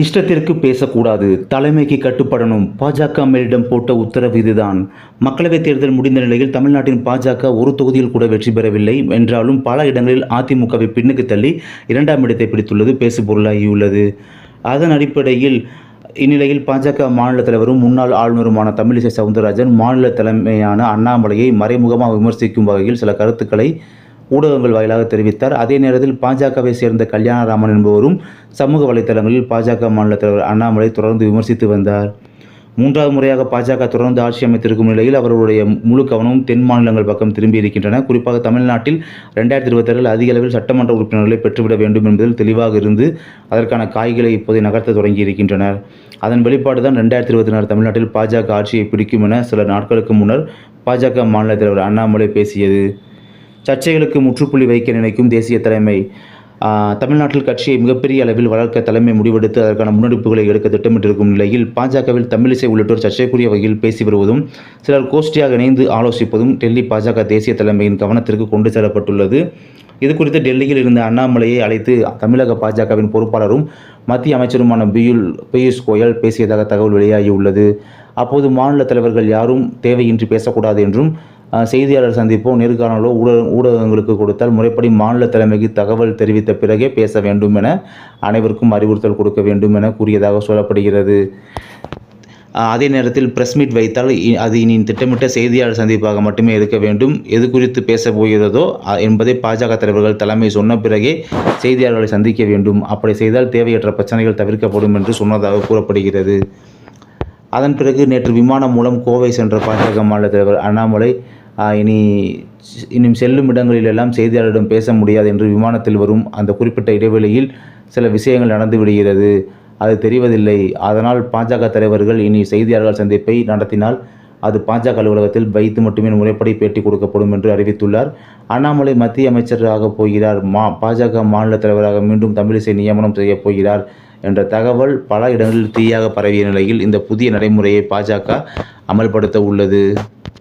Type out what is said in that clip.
இஷ்டத்திற்கு பேசக்கூடாது. தலைமைக்கு கட்டுப்படணும். பாஜக மேலிடம் போட்ட உத்தரவு இதுதான். மக்களவைத் தேர்தல் முடிந்த நிலையில் தமிழ்நாட்டின் பாஜக ஒரு தொகுதியில் கூட வெற்றி பெறவில்லை. என்றாலும் பல இடங்களில் அதிமுகவை பின்னுக்கு தள்ளி இரண்டாம் இடத்தை பிடித்துள்ளது பேசுபொருளாகியுள்ளது அதன் அடிப்படையில் இந்நிலையில் பாஜக மாநில தலைவரும் முன்னாள் ஆளுநருமான தமிழிசை சவுந்தரராஜன் மாநில தலைமையான அண்ணாமலையை மறைமுகமாக விமர்சிக்கும் வகையில் சில கருத்துக்களை ஊடகங்கள் வாயிலாக தெரிவித்தார். அதே நேரத்தில் பாஜகவை சேர்ந்த கல்யாணராமன் என்பவரும் சமூக வலைதளங்களில் பாஜக மாநில தலைவர் அண்ணாமலை தொடர்ந்து விமர்சித்து வந்தார். மூன்றாவது முறையாக பாஜக தொடர்ந்து ஆட்சி அமைத்திருக்கும் நிலையில் அவர்களுடைய முழு கவனமும் தென் மாநிலங்கள் பக்கம் திரும்பி இருக்கின்றன. குறிப்பாக தமிழ்நாட்டில் ரெண்டாயிரத்தி இருபத்தாறில் அதிக அளவில் சட்டமன்ற உறுப்பினர்களை பெற்றுவிட வேண்டும் என்பதில் தெளிவாக இருந்து அதற்கான காய்களை இப்போதை நகர்த்த தொடங்கி இருக்கின்றனர். அதன் வெளிப்பாடு தான் ரெண்டாயிரத்தி இருபத்தி நாலு தமிழ்நாட்டில் பாஜக ஆட்சியை பிடிக்கும் என சில நாட்களுக்கு முன்னர் பாஜக மாநில தலைவர் அண்ணாமலை பேசியது. சர்ச்சைகளுக்கு முற்றுப்புள்ளி வைக்க நினைக்கும் தேசிய தலைமை தமிழ்நாட்டில் கட்சியை மிகப்பெரிய அளவில் வளர்க்க தலைமை முடிவெடுத்து அதற்கான முன்னெடுப்புகளை எடுக்க திட்டமிட்டிருக்கும் நிலையில் பாஜகவில் தமிழிசை உள்ளிட்டோர் சர்ச்சைக்குரிய வகையில் பேசி வருவதும் சிலர் கோஷ்டியாக இணைந்து ஆலோசிப்பதும் டெல்லி பாஜக தேசிய தலைமையின் கவனத்திற்கு கொண்டு செல்லப்பட்டுள்ளது. இது குறித்து டெல்லியில் இருந்த அண்ணாமலையை அழைத்து தமிழக பாஜகவின் பொறுப்பாளரும் மத்திய அமைச்சருமான பியூல் பியூஷ் கோயல் பேசியதாக தகவல் வெளியாகியுள்ளது. அப்போது மாநில தலைவர்கள் யாரும் தேவையின்றி பேசக்கூடாது என்றும் செய்தியாளர் சந்திப்போ நேர்காணலோ ஊடக ஊடகங்களுக்கு கொடுத்தால் முறைப்படி மாநில தலைமைக்கு தகவல் தெரிவித்த பிறகே பேச வேண்டும் என அனைவருக்கும் அறிவுறுத்தல் கொடுக்க வேண்டும் என கூறியதாக சொல்லப்படுகிறது. அதே நேரத்தில் பிரஸ் மீட் வைத்தால் அது இனி திட்டமிட்ட செய்தியாளர் சந்திப்பாக மட்டுமே இருக்க வேண்டும். எது குறித்து பேச போகிறதோ என்பதை பாஜக தலைவர்கள் தலைமை சொன்ன பிறகே செய்தியாளர்களை சந்திக்க வேண்டும். அப்படி செய்தால் தேவையற்ற பிரச்சனைகள் தவிர்க்கப்படும் என்று சொன்னதாக கூறப்படுகிறது. அதன் பிறகு நேற்று விமானம் மூலம் கோவை சென்ற பாஜக மாநில தலைவர் அண்ணாமலை இனி இன்னும் செல்லும் இடங்களிலெல்லாம் செய்தியாளரிடம் பேச முடியாது என்று விமானத்தில் வரும் அந்த குறிப்பிட்ட இடைவெளியில் சில விஷயங்கள் நடந்து விடுகிறது. அது தெரிவதில்லை. அதனால் பாஜக தலைவர்கள் இனி செய்தியாளர்கள் சந்திப்பை நடத்தினால் அது பாஜக அலுவலகத்தில் வைத்து மட்டுமே முறைப்படி பேட்டி கொடுக்கப்படும் என்று அறிவித்துள்ளார். அண்ணாமலை மத்திய அமைச்சராக போகிறார். மா பாஜக மாநில தலைவராக மீண்டும் தமிழிசை நியமனம் செய்யப் போகிறார் என்ற தகவல் பல இடங்களில் தீயாக பரவிய நிலையில் இந்த புதிய நடைமுறையை பாஜக அமல்படுத்த உள்ளது.